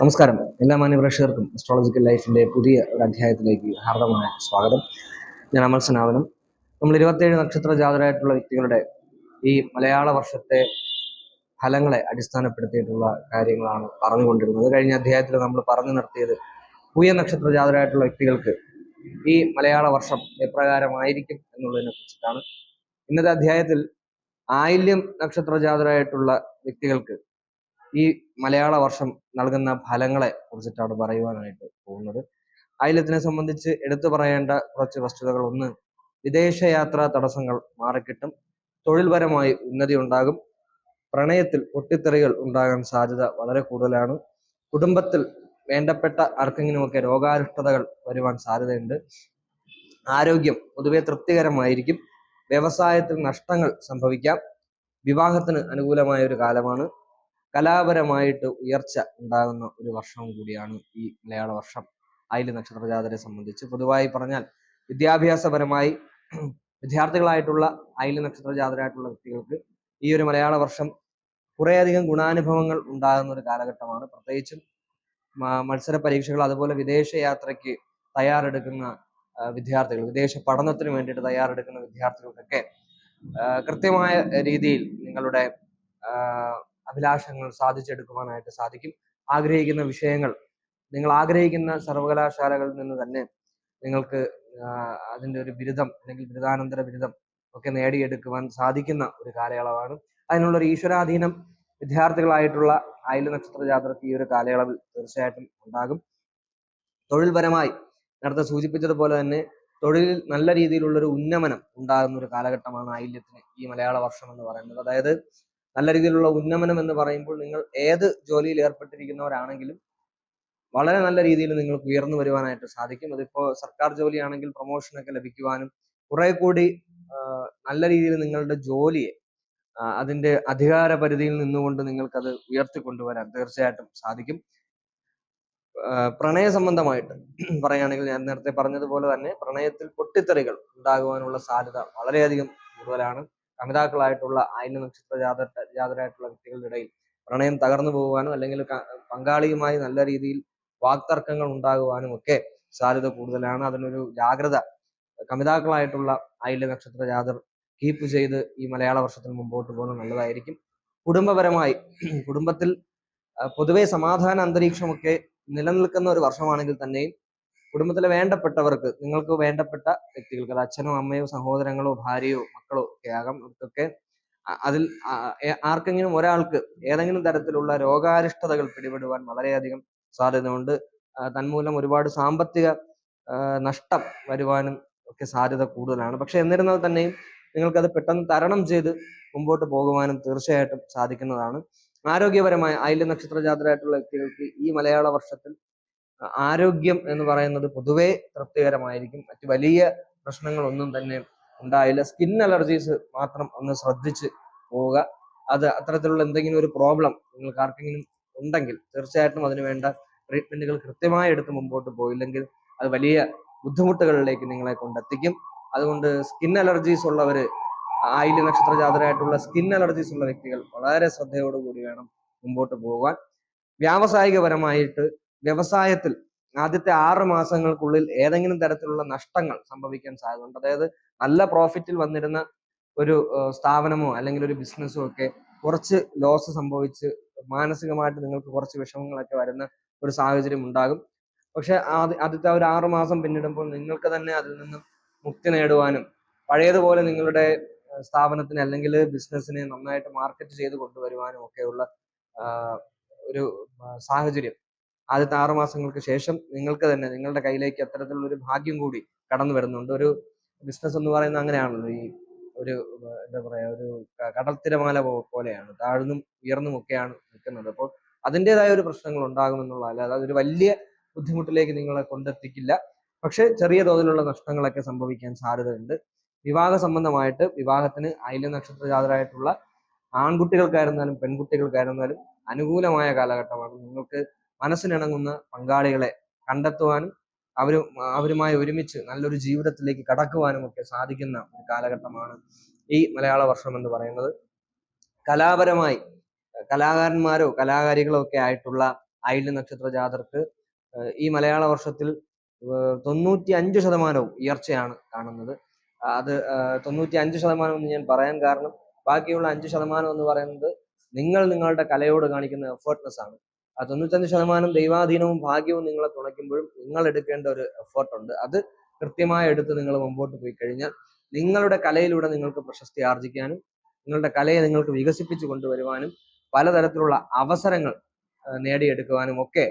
നമസ്കാരം. എല്ലാ മാന്യപ്രേക്ഷകർക്കും അസ്ട്രോളജിക്കൽ ലൈഫിന്റെ പുതിയ ഒരു അധ്യായത്തിലേക്ക് ഹാർദമായ സ്വാഗതം. ഞാൻ അമൽ സനാതനം. നമ്മൾ ഇരുപത്തിയേഴ് നക്ഷത്ര ജാതരായിട്ടുള്ള വ്യക്തികളുടെ ഈ മലയാള വർഷത്തെ ഫലങ്ങളെ അടിസ്ഥാനപ്പെടുത്തിയിട്ടുള്ള കാര്യങ്ങളാണ് പറഞ്ഞുകൊണ്ടിരുന്നത്. കഴിഞ്ഞ അധ്യായത്തിൽ നമ്മൾ പറഞ്ഞു നിർത്തിയത് പൂയ നക്ഷത്ര ജാതരായിട്ടുള്ള വ്യക്തികൾക്ക് ഈ മലയാള വർഷം എപ്രകാരമായിരിക്കും എന്നുള്ളതിനെ കുറിച്ചിട്ടാണ്. ഇന്നത്തെ അധ്യായത്തിൽ ആയില്യം നക്ഷത്ര ജാതരായിട്ടുള്ള വ്യക്തികൾക്ക് ഈ മലയാള വർഷം നൽകുന്ന ഫലങ്ങളെ കുറിച്ചിട്ടാണ് പറയുവാനായിട്ട് പോകുന്നത്. ഐലത്തിനെ സംബന്ധിച്ച് എടുത്തു പറയേണ്ട കുറച്ച് വസ്തുതകൾ. ഒന്ന് വിദേശയാത്രാ തടസ്സങ്ങൾ മാറിക്കിട്ടും. തൊഴിൽപരമായി ഉന്നതി ഉണ്ടാകും. പ്രണയത്തിൽ പൊട്ടിത്തെറികൾ ഉണ്ടാകാൻ സാധ്യത വളരെ കൂടുതലാണ്. കുടുംബത്തിൽ വേണ്ടപ്പെട്ട ആർക്കെങ്കിലുമൊക്കെ രോഗാരിഷ്ടതകൾ വരുവാൻ സാധ്യതയുണ്ട്. ആരോഗ്യം പൊതുവെ തൃപ്തികരമായിരിക്കും. വ്യവസായത്തിൽ നഷ്ടങ്ങൾ സംഭവിക്കാം. വിവാഹത്തിന് അനുകൂലമായ ഒരു കാലമാണ്. കലാപരമായിട്ട് ഉയർച്ച ഉണ്ടാകുന്ന ഒരു വർഷം കൂടിയാണ് ഈ മലയാള വർഷം. ആയില്യ നക്ഷത്രജാതരെ സംബന്ധിച്ച് പൊതുവായി പറഞ്ഞാൽ വിദ്യാഭ്യാസപരമായി വിദ്യാർത്ഥികളായിട്ടുള്ള ആയില്യ നക്ഷത്ര ജാതരായിട്ടുള്ള വ്യക്തികൾക്ക് ഈ ഒരു മലയാള വർഷം കുറേയധികം ഗുണാനുഭവങ്ങൾ ഉണ്ടാകുന്ന ഒരു കാലഘട്ടമാണ്. പ്രത്യേകിച്ചും മത്സര പരീക്ഷകൾ അതുപോലെ വിദേശ യാത്രയ്ക്ക് തയ്യാറെടുക്കുന്ന വിദ്യാർത്ഥികൾ വിദേശ പഠനത്തിന് വേണ്ടിയിട്ട് തയ്യാറെടുക്കുന്ന വിദ്യാർത്ഥികൾക്കൊക്കെ കൃത്യമായ രീതിയിൽ നിങ്ങളുടെ അഭിലാഷങ്ങൾ സാധിച്ചെടുക്കുവാനായിട്ട് സാധിക്കും. ആഗ്രഹിക്കുന്ന വിഷയങ്ങൾ. നിങ്ങൾ ആഗ്രഹിക്കുന്ന സർവകലാശാലകളിൽ നിന്ന് തന്നെ നിങ്ങൾക്ക് അതിന്റെ ഒരു ബിരുദം അല്ലെങ്കിൽ ബിരുദാനന്തര ബിരുദം ഒക്കെ നേടിയെടുക്കുവാൻ സാധിക്കുന്ന ഒരു കാലയളവാണ്. അതിനുള്ള ഒരു ഈശ്വരാധീനം വിദ്യാർത്ഥികളായിട്ടുള്ള ആയില്യ നക്ഷത്ര ജാതർക്ക് ഈ ഒരു കാലയളവിൽ തീർച്ചയായിട്ടും ഉണ്ടാകും. തൊഴിൽപരമായി നേരത്തെ സൂചിപ്പിച്ചതുപോലെ തന്നെ തൊഴിലിൽ നല്ല രീതിയിലുള്ള ഒരു ഉന്നമനം ഉണ്ടാകുന്ന ഒരു കാലഘട്ടമാണ് ആയില്യത്തിന് ഈ മലയാള വർഷം എന്ന് പറയുന്നത്. അതായത് നല്ല രീതിയിലുള്ള ഉന്നമനം എന്ന് പറയുമ്പോൾ നിങ്ങൾ ഏത് ജോലിയിൽ ഏർപ്പെട്ടിരിക്കുന്നവരാണെങ്കിലും വളരെ നല്ല രീതിയിൽ നിങ്ങൾക്ക് ഉയർന്നു വരുവാനായിട്ട് സാധിക്കും. അതിപ്പോ സർക്കാർ ജോലിയാണെങ്കിൽ പ്രൊമോഷനൊക്കെ ലഭിക്കുവാനും കുറെ കൂടി നല്ല രീതിയിൽ നിങ്ങളുടെ ജോലിയെ അതിന്റെ അധികാര പരിധിയിൽ നിന്നുകൊണ്ട് നിങ്ങൾക്കത് ഉയർത്തിക്കൊണ്ടുവരാൻ തീർച്ചയായിട്ടും സാധിക്കും. പ്രണയ സംബന്ധമായിട്ട് പറയുകയാണെങ്കിൽ ഞാൻ നേരത്തെ പറഞ്ഞതുപോലെ തന്നെ പ്രണയത്തിൽ പൊട്ടിത്തെറികൾ ഉണ്ടാകുവാനുള്ള സാധ്യത വളരെയധികം കൂടുതലാണ്. കമിതാക്കളായിട്ടുള്ള അയന നക്ഷത്ര ജാത ജാതരായിട്ടുള്ള വ്യക്തികളുടെ ഇടയിൽ പ്രണയം തകർന്നു പോകുവാനും അല്ലെങ്കിൽ പങ്കാളിയുമായി നല്ല രീതിയിൽ വാക്തർക്കങ്ങൾ ഉണ്ടാകുവാനും ഒക്കെ സാധ്യത കൂടുതലാണ്. അതിനൊരു ജാഗ്രത കമിതാക്കളായിട്ടുള്ള അയല നക്ഷത്ര ജാതർ കീപ്പ് ചെയ്ത് ഈ മലയാള വർഷത്തിന് മുമ്പോട്ട് പോകുന്നത് നല്ലതായിരിക്കും. കുടുംബപരമായി കുടുംബത്തിൽ പൊതുവെ സമാധാന അന്തരീക്ഷമൊക്കെ നിലനിൽക്കുന്ന ഒരു വർഷമാണെങ്കിൽ തന്നെയും കുടുംബത്തിലെ വേണ്ടപ്പെട്ടവർക്ക് നിങ്ങൾക്ക് വേണ്ടപ്പെട്ട വ്യക്തികൾക്ക് അത് അച്ഛനോ അമ്മയോ സഹോദരങ്ങളോ ഭാര്യയോ മക്കളോ ഒക്കെ ആകാം. അവർക്കൊക്കെ അതിൽ ആർക്കെങ്കിലും ഒരാൾക്ക് ഏതെങ്കിലും തരത്തിലുള്ള രോഗാരിഷ്ടതകൾ പിടിപെടുവാൻ വളരെയധികം സാധ്യതയുണ്ട്. തന്മൂലം ഒരുപാട് സാമ്പത്തിക നഷ്ടം വരുവാനും ഒക്കെ സാധ്യത കൂടുതലാണ്. പക്ഷെ എന്നിരുന്നാൽ തന്നെയും നിങ്ങൾക്കത് പെട്ടെന്ന് തരണം ചെയ്ത് മുമ്പോട്ട് പോകുവാനും തീർച്ചയായിട്ടും സാധിക്കുന്നതാണ്. ആരോഗ്യപരമായ ആയില്യ നക്ഷത്ര ജാതരായിട്ടുള്ള വ്യക്തികൾക്ക് ഈ മലയാള വർഷത്തിൽ ആരോഗ്യം എന്ന് പറയുന്നത് പൊതുവെ തൃപ്തികരമായിരിക്കും. മറ്റ് വലിയ പ്രശ്നങ്ങളൊന്നും തന്നെ ഉണ്ടായില്ല സ്കിൻ അലർജീസ് മാത്രം ഒന്ന് ശ്രദ്ധിച്ച് പോവുക. അത് അത്തരത്തിലുള്ള എന്തെങ്കിലും ഒരു പ്രോബ്ലം നിങ്ങൾക്ക് ആർക്കെങ്കിലും ഉണ്ടെങ്കിൽ തീർച്ചയായിട്ടും അതിന് വേണ്ട ട്രീറ്റ്മെന്റുകൾ കൃത്യമായി എടുത്ത് മുമ്പോട്ട് പോയില്ലെങ്കിൽ അത് വലിയ ബുദ്ധിമുട്ടുകളിലേക്ക് നിങ്ങളെ കൊണ്ടെത്തിക്കും. അതുകൊണ്ട് സ്കിൻ അലർജീസ് ഉള്ളവര് ആയില്യ നക്ഷത്ര ജാതരായിട്ടുള്ള സ്കിൻ അലർജീസ് ഉള്ള വ്യക്തികൾ വളരെ ശ്രദ്ധയോടുകൂടി വേണം മുമ്പോട്ട് പോകാൻ. വ്യാവസായികപരമായിട്ട് വ്യവസായത്തിൽ ആദ്യത്തെ ആറ് മാസങ്ങൾക്കുള്ളിൽ ഏതെങ്കിലും തരത്തിലുള്ള നഷ്ടങ്ങൾ സംഭവിക്കാൻ സാധ്യതയുണ്ട്. അതായത് നല്ല പ്രോഫിറ്റിൽ വന്നിരുന്ന ഒരു സ്ഥാപനമോ അല്ലെങ്കിൽ ഒരു ബിസിനസ്സോ ഒക്കെ കുറച്ച് ലോസ് സംഭവിച്ച് മാനസികമായിട്ട് നിങ്ങൾക്ക് കുറച്ച് വിഷമങ്ങളൊക്കെ വരുന്ന ഒരു സാഹചര്യം ഉണ്ടാകും. പക്ഷെ ആദ്യ- ആദ്യത്തെ ഒരു ആറു മാസം പിന്നിടുമ്പോൾ നിങ്ങൾക്ക് തന്നെ അതിൽ നിന്നും മുക്തി നേടുവാനും പഴയതുപോലെ നിങ്ങളുടെ സ്ഥാപനത്തിന് അല്ലെങ്കിൽ ബിസിനസ്സിനെ നന്നായിട്ട് മാർക്കറ്റ് ചെയ്ത് കൊണ്ടുവരുവാനും ഒക്കെയുള്ള ഒരു സാഹചര്യം ആദ്യത്തെ ആറ് മാസങ്ങൾക്ക് ശേഷം നിങ്ങൾക്ക് തന്നെ നിങ്ങളുടെ കയ്യിലേക്ക് അത്തരത്തിലുള്ള ഒരു ഭാഗ്യം കൂടി കടന്നു വരുന്നുണ്ട്. ഒരു ബിസിനസ് എന്ന് പറയുന്നത് അങ്ങനെയാണല്ലോ. ഈ ഒരു എന്താ പറയാ ഒരു കടൽത്തിരമാല കടൽ തിരമാല പോലെയാണ്. താഴ്ന്നും ഉയർന്നും ഒക്കെയാണ് നിൽക്കുന്നത്. അപ്പോൾ അതിന്റെതായ ഒരു പ്രശ്നങ്ങൾ ഉണ്ടാകുമെന്നുള്ള അല്ലാതെ അതൊരു വലിയ ബുദ്ധിമുട്ടിലേക്ക് നിങ്ങളെ കൊണ്ടെത്തിക്കില്ല. പക്ഷെ ചെറിയ തോതിലുള്ള നഷ്ടങ്ങളൊക്കെ സംഭവിക്കാൻ സാധ്യതയുണ്ട്. വിവാഹ സംബന്ധമായിട്ട് വിവാഹത്തിന് അയില നക്ഷത്ര ജാതരായിട്ടുള്ള ആൺകുട്ടികൾക്കായിരുന്നാലും പെൺകുട്ടികൾക്കായിരുന്നാലും അനുകൂലമായ കാലഘട്ടമാണ്. നിങ്ങൾക്ക് മനസ്സിനിണങ്ങുന്ന പങ്കാളികളെ കണ്ടെത്തുവാനും അവർ അവരുമായി ഒരുമിച്ച് നല്ലൊരു ജീവിതത്തിലേക്ക് കടക്കുവാനും ഒക്കെ സാധിക്കുന്ന ഒരു കാലഘട്ടമാണ് ഈ മലയാള വർഷം എന്ന് പറയുന്നത്. കലാപരമായി കലാകാരന്മാരോ കലാകാരികളോ ഒക്കെ ആയിട്ടുള്ള ആയില്യ നക്ഷത്ര ജാതർക്ക് ഈ മലയാള വർഷത്തിൽ തൊണ്ണൂറ്റി അഞ്ച് ശതമാനവും ഉയർച്ചയാണ് കാണുന്നത്. അത് തൊണ്ണൂറ്റി അഞ്ച് ശതമാനം എന്ന് ഞാൻ പറയാൻ കാരണം ബാക്കിയുള്ള അഞ്ച് ശതമാനം എന്ന് പറയുന്നത് നിങ്ങൾ നിങ്ങളുടെ കലയോട് കാണിക്കുന്ന എഫേർട്ട്നെസ് ആണ്. ആ തൊണ്ണൂറ്റഞ്ച് ശതമാനം ദൈവാധീനവും ഭാഗ്യവും നിങ്ങളെ തുണയ്ക്കുമ്പോഴും നിങ്ങൾ എടുക്കേണ്ട ഒരു എഫേർട്ട് ഉണ്ട്. അത് കൃത്യമായി എടുത്ത് നിങ്ങൾ മുമ്പോട്ട് പോയി കഴിഞ്ഞാൽ നിങ്ങളുടെ കലയിലൂടെ നിങ്ങൾക്ക് പ്രശസ്തി ആർജിക്കാനും നിങ്ങളുടെ കലയെ നിങ്ങൾക്ക് വികസിപ്പിച്ചു കൊണ്ടുവരുവാനും പലതരത്തിലുള്ള അവസരങ്ങൾ നേടിയെടുക്കുവാനും ഒക്കെ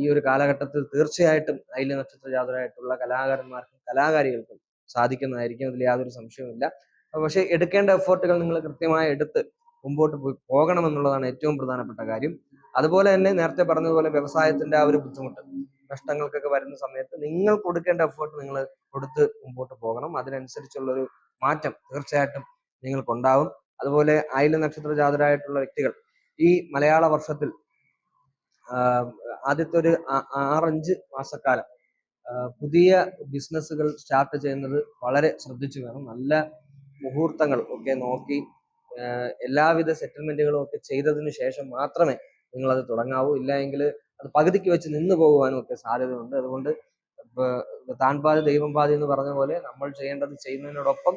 ഈ ഒരു കാലഘട്ടത്തിൽ തീർച്ചയായിട്ടും അയില നക്ഷത്ര ജാതരായിട്ടുള്ള കലാകാരന്മാർക്കും കലാകാരികൾക്കും സാധിക്കുന്നതായിരിക്കും. അതിൽ യാതൊരു സംശയവുമില്ല. പക്ഷേ എടുക്കേണ്ട എഫേർട്ടുകൾ നിങ്ങൾ കൃത്യമായി എടുത്ത് മുമ്പോട്ട് പോയി പോകണമെന്നുള്ളതാണ് ഏറ്റവും പ്രധാനപ്പെട്ട കാര്യം. അതുപോലെ തന്നെ നേരത്തെ പറഞ്ഞതുപോലെ വ്യവസായത്തിന്റെ ആ ഒരു ബുദ്ധിമുട്ട് നഷ്ടങ്ങൾക്കൊക്കെ വരുന്ന സമയത്ത് നിങ്ങൾ കൊടുക്കേണ്ട എഫേർട്ട് നിങ്ങൾ കൊടുത്ത് മുമ്പോട്ട് പോകണം. അതിനനുസരിച്ചുള്ള ഒരു മാറ്റം തീർച്ചയായിട്ടും നിങ്ങൾക്കുണ്ടാവും. അതുപോലെ ആയില നക്ഷത്ര ജാതരായിട്ടുള്ള വ്യക്തികൾ ഈ മലയാള വർഷത്തിൽ ആദ്യത്തെ ഒരു ആറഞ്ച് മാസക്കാലം പുതിയ ബിസിനസ്സുകൾ സ്റ്റാർട്ട് ചെയ്യുന്നത് വളരെ ശ്രദ്ധിച്ചു വേണം. നല്ല മുഹൂർത്തങ്ങൾ ഒക്കെ നോക്കി എല്ലാവിധ സെറ്റിൽമെന്റുകളും ഒക്കെ ചെയ്തതിനു ശേഷം മാത്രമേ നിങ്ങൾ അത് തുടങ്ങാവൂ. ഇല്ല എങ്കിൽ അത് പകുതിക്ക് വെച്ച് നിന്ന് പോകുവാനും ഒക്കെ സാധ്യതയുണ്ട്. അതുകൊണ്ട് താൻ പാതി ദൈവം പാതി എന്ന് പറഞ്ഞ പോലെ നമ്മൾ ചെയ്യേണ്ടത് ചെയ്യുന്നതിനോടൊപ്പം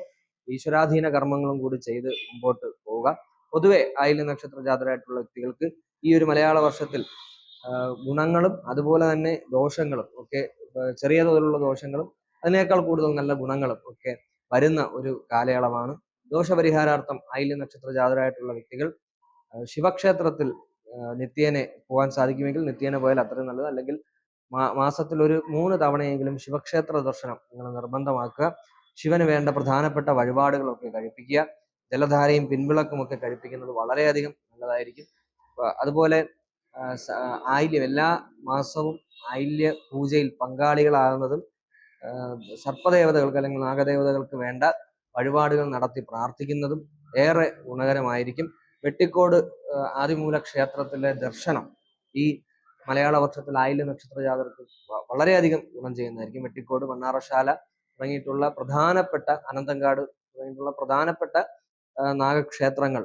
ഈശ്വരാധീന കർമ്മങ്ങളും കൂടി ചെയ്ത് മുമ്പോട്ട് പോവുക. പൊതുവെ ആയില്യ നക്ഷത്ര ജാതരായിട്ടുള്ള വ്യക്തികൾക്ക് ഈ ഒരു മലയാള വർഷത്തിൽ ഗുണങ്ങളും അതുപോലെ തന്നെ ദോഷങ്ങളും ഒക്കെ ചെറിയ തോതിലുള്ള ദോഷങ്ങളും അതിനേക്കാൾ കൂടുതൽ നല്ല ഗുണങ്ങളും ഒക്കെ വരുന്ന ഒരു കാലയളവാണ്. ദോഷപരിഹാരാർത്ഥം ആയില്യ നക്ഷത്ര ജാതരായിട്ടുള്ള വ്യക്തികൾ ശിവക്ഷേത്രത്തിൽ നിത്യേനെ പോകാൻ സാധിക്കുമെങ്കിൽ നിത്യേനെ പോയാൽ അത്രയും നല്ലത്. അല്ലെങ്കിൽ മാസത്തിൽ ഒരു മൂന്ന് തവണയെങ്കിലും ശിവക്ഷേത്ര ദർശനം നിങ്ങൾ നിർബന്ധമാക്കുക. ശിവന് വേണ്ട പ്രധാനപ്പെട്ട വഴിപാടുകളൊക്കെ കഴിപ്പിക്കുക. ജലധാരയും പിൻവിളക്കും ഒക്കെ കഴിപ്പിക്കുന്നത് വളരെയധികം നല്ലതായിരിക്കും. അതുപോലെ ആയില്യം. എല്ലാ മാസവും ആയില്യ പൂജയിൽ പങ്കാളികളാകുന്നതും സർപ്പദേവതകൾക്ക് അല്ലെങ്കിൽ നാഗദേവതകൾക്ക് വേണ്ട വഴിപാടുകൾ നടത്തി പ്രാർത്ഥിക്കുന്നതും ഏറെ ഗുണകരമായിരിക്കും. വെട്ടിക്കോട് ആദിമൂല ക്ഷേത്രത്തിലെ ദർശനം ഈ മലയാള വർഷത്തിൽ ആയില്യ നക്ഷത്ര ജാതകർക്ക് വളരെയധികം ഗുണം ചെയ്യുന്നതായിരിക്കും. വെട്ടിക്കോട് മണ്ണാറശാല തുടങ്ങിയിട്ടുള്ള പ്രധാനപ്പെട്ട അനന്തങ്കാട് തുടങ്ങിയിട്ടുള്ള പ്രധാനപ്പെട്ട നാഗക്ഷേത്രങ്ങൾ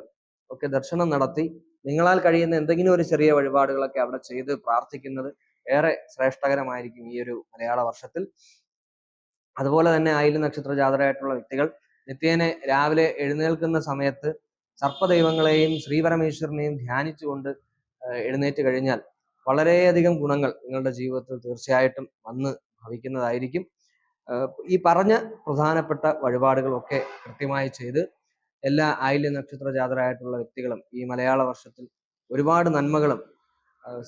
ഒക്കെ ദർശനം നടത്തി നിങ്ങളാൽ കഴിയുന്ന എന്തെങ്കിലും ഒരു ചെറിയ വഴിപാടുകളൊക്കെ അവിടെ ചെയ്ത് പ്രാർത്ഥിക്കുന്നത് ഏറെ ശ്രേഷ്ഠകരമായിരിക്കും ഈ ഒരു മലയാള വർഷത്തിൽ. അതുപോലെ തന്നെ ആയില്യ നക്ഷത്ര ജാതരായിട്ടുള്ള വ്യക്തികൾ നിത്യേനെ രാവിലെ എഴുന്നേൽക്കുന്ന സമയത്ത് സർപ്പദൈവങ്ങളെയും ശ്രീപരമേശ്വരനെയും ധ്യാനിച്ചുകൊണ്ട് എഴുന്നേറ്റ് കഴിഞ്ഞാൽ വളരെയധികം ഗുണങ്ങൾ നിങ്ങളുടെ ജീവിതത്തിൽ തീർച്ചയായിട്ടും വന്ന് ഭവിക്കുന്നതായിരിക്കും. ഈ പറഞ്ഞ പ്രധാനപ്പെട്ട വഴിപാടുകളൊക്കെ കൃത്യമായി ചെയ്ത് എല്ലാ ആയില്യ നക്ഷത്ര ജാതരായിട്ടുള്ള വ്യക്തികളും ഈ മലയാള വർഷത്തിൽ ഒരുപാട് നന്മകളും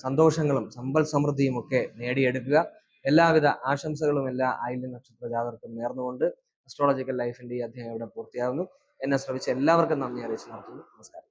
സന്തോഷങ്ങളും സമ്പൽ സമൃദ്ധിയും ഒക്കെ നേടിയെടുക്കുക. എല്ലാവിധ ആശംസകളും എല്ലാ ആയില്യ നക്ഷത്ര ജാതർക്കും നേർന്നുകൊണ്ട് അസ്ട്രോളജിക്കൽ ലൈഫിന്റെ ഈ അധ്യായം ഇവിടെ പൂർത്തിയാകുന്നു എന്നെ ശ്രമിച്ച എല്ലാവർക്കും നന്ദി അറിയിച്ചു നടത്തുന്നു നമസ്കാരം.